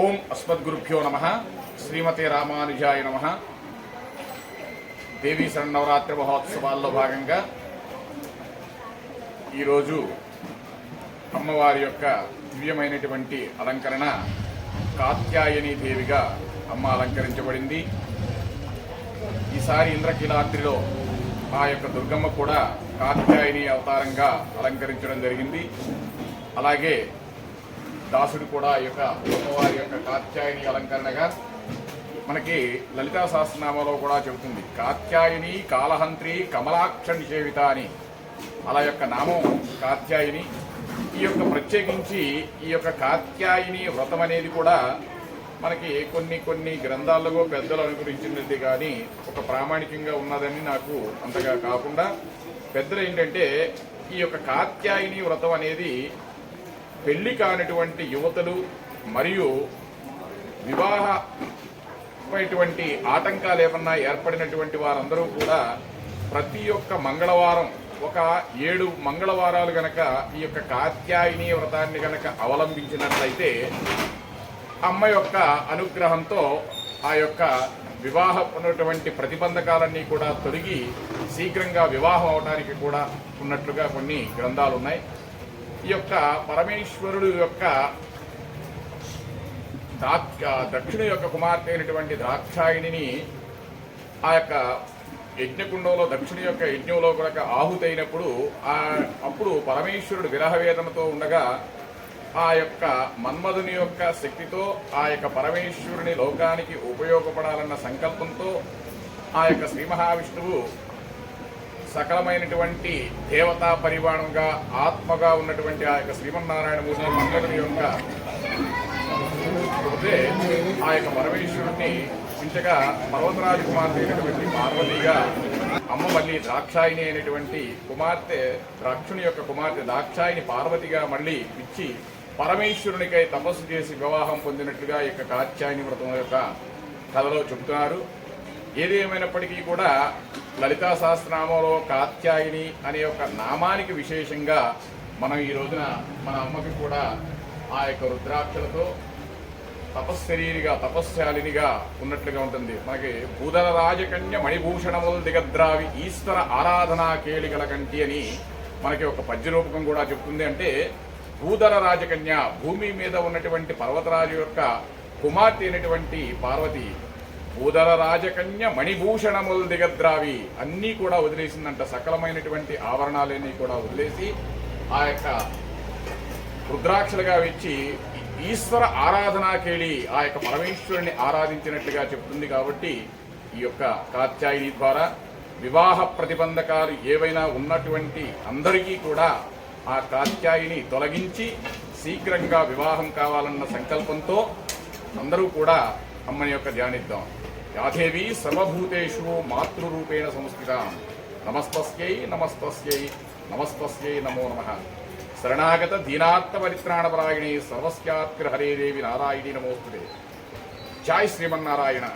ఓం అస్మద్గురుభ్యో నమ. శ్రీమతి రామానుజాయ నమ. దేవీ శరణవరాత్రి మహోత్సవాల్లో భాగంగా ఈరోజు అమ్మవారి యొక్క దివ్యమైనటువంటి అలంకరణ కాత్యాయని దేవిగా అమ్మ అలంకరించబడింది. ఈసారి ఇంద్రకీలాద్రిలో ఆ యొక్క దుర్గమ్మ కూడా కాత్యాయని అవతారంగా అలంకరించడం జరిగింది. అలాగే దాసుడు కూడా ఈ యొక్క అమ్మవారి యొక్క కాత్యాయని అలంకరణగా మనకి లలితా సహస్రనామాలో కూడా చెబుతుంది. కాత్యాయని కాలహంత్రి కమలాక్ష నిషేవిత అని. అలా యొక్క నామం కాత్యాయని. ఈ యొక్క ప్రత్యేకించి ఈ యొక్క కాత్యాయని వ్రతం అనేది కూడా మనకి కొన్ని కొన్ని గ్రంథాల్లో పెద్దలు అనుగురించినది కానీ ఒక ప్రామాణికంగా ఉన్నదని నాకు అంతగా కాకుండా పెద్దలు ఏంటంటే ఈ యొక్క కాత్యాయని వ్రతం అనేది పెళ్ళి కానిటువంటి యువతలు మరియు వివాహమైనటువంటి ఆటంకాలు ఏమన్నా ఏర్పడినటువంటి వారందరూ కూడా ప్రతి ఒక్క మంగళవారం ఒక ఏడు మంగళవారాలు గనక ఈ యొక్క కాత్యాయని వ్రతాన్ని గనక అవలంబించినట్లయితే అమ్మ యొక్క అనుగ్రహంతో ఆ యొక్క వివాహం ఉన్నటువంటి ప్రతిబంధకాలన్నీ కూడా తొలగి శీఘ్రంగా వివాహం అవడానికి కూడా ఉన్నట్లుగా కొన్ని గ్రంథాలు ఉన్నాయి ఈ యొక్క పరమేశ్వరుడు యొక్క దాక్ష దక్షిణ యొక్క కుమార్తె అయినటువంటి ద్రాక్షాయిని ఆ యొక్క యజ్ఞకుండంలో దక్షిణ యొక్క యజ్ఞంలో కనుక ఆహుతైనప్పుడు ఆ అప్పుడు పరమేశ్వరుడు విరహవేదనతో ఉండగా ఆ యొక్క మన్మధుని యొక్క శక్తితో ఆ యొక్క పరమేశ్వరుని లోకానికి ఉపయోగపడాలన్న సంకల్పంతో ఆ యొక్క శ్రీ మహావిష్ణువు సకలమైనటువంటి దేవతా పరిమాణంగా ఆత్మగా ఉన్నటువంటి ఆ యొక్క శ్రీమన్నారాయణమూర్తి మన్మధుని యొక్క పోతే ఆ యొక్క పరమేశ్వరుణ్ణి ఇంతగా పర్వతరాజు కుమార్తె అయినటువంటి పార్వతిగా అమ్మ మళ్ళీ ద్రాక్షాయిని అయినటువంటి కుమార్తె ద్రాక్షుని యొక్క కుమార్తె ద్రాక్షాయిని పార్వతిగా మళ్ళీ ఇచ్చి పరమేశ్వరునికై తపస్సు చేసి వివాహం పొందినట్లుగా ఈ యొక్క కాత్యాయని వ్రతం యొక్క కథలో చెబుతున్నారు. ఏదేమైనప్పటికీ కూడా లలితా సహస్రనామంలో కాత్యాయిని అనే ఒక నామానికి విశేషంగా మనం ఈ రోజున మన అమ్మకి కూడా ఆ యొక్క రుద్రాక్షలతో తపశ్శరీరిగా తపశ్శాలినిగా ఉన్నట్లుగా ఉంటుంది. మనకి భూదల రాజకన్య మణిభూషణములు దిగద్రావి ఈశ్వర ఆరాధనా కేళికల కంటి అని మనకి ఒక పద్యరూపకం కూడా చెప్తుంది. అంటే భూధర రాజకన్య భూమి మీద ఉన్నటువంటి పర్వతరాజు యొక్క కుమార్తె అయినటువంటి పార్వతి భూదల రాజకన్య మణిభూషణములు దిగద్రావి అన్నీ కూడా వదిలేసిందంట. సకలమైనటువంటి ఆవరణాలన్నీ కూడా వదిలేసి ఆ యొక్క రుద్రాక్షలుగా వచ్చి ఈశ్వర ఆరాధనాకేళి ఆ యొక్క పరమేశ్వరుని ఆరాధించినట్లుగా చెప్తుంది కాబట్టి ఈ యొక్క కాత్యాయిని ద్వారా వివాహ ప్రతిబంధకాలు ఏవైనా ఉన్నటువంటి అందరికీ కూడా ఆ కాత్యాయిని తొలగించి శీఘ్రంగా వివాహం కావాలన్న సంకల్పంతో అందరూ కూడా అమ్మని యొక్క ధ్యానిద్దాం. యాథేవి సర్వభూతేషు మాతృరూపేణ సంస్థిత నమస్తస్యై నమస్తస్యై నమస్తస్యై నమో నమ. శరణాగత దీనాత్మ పరిత్రాణపరాయణి సర్వస్యాత్రి హరే దేవి నారాయణి నమోస్తుతే. జాయ్ శ్రీమన్నారాయణ.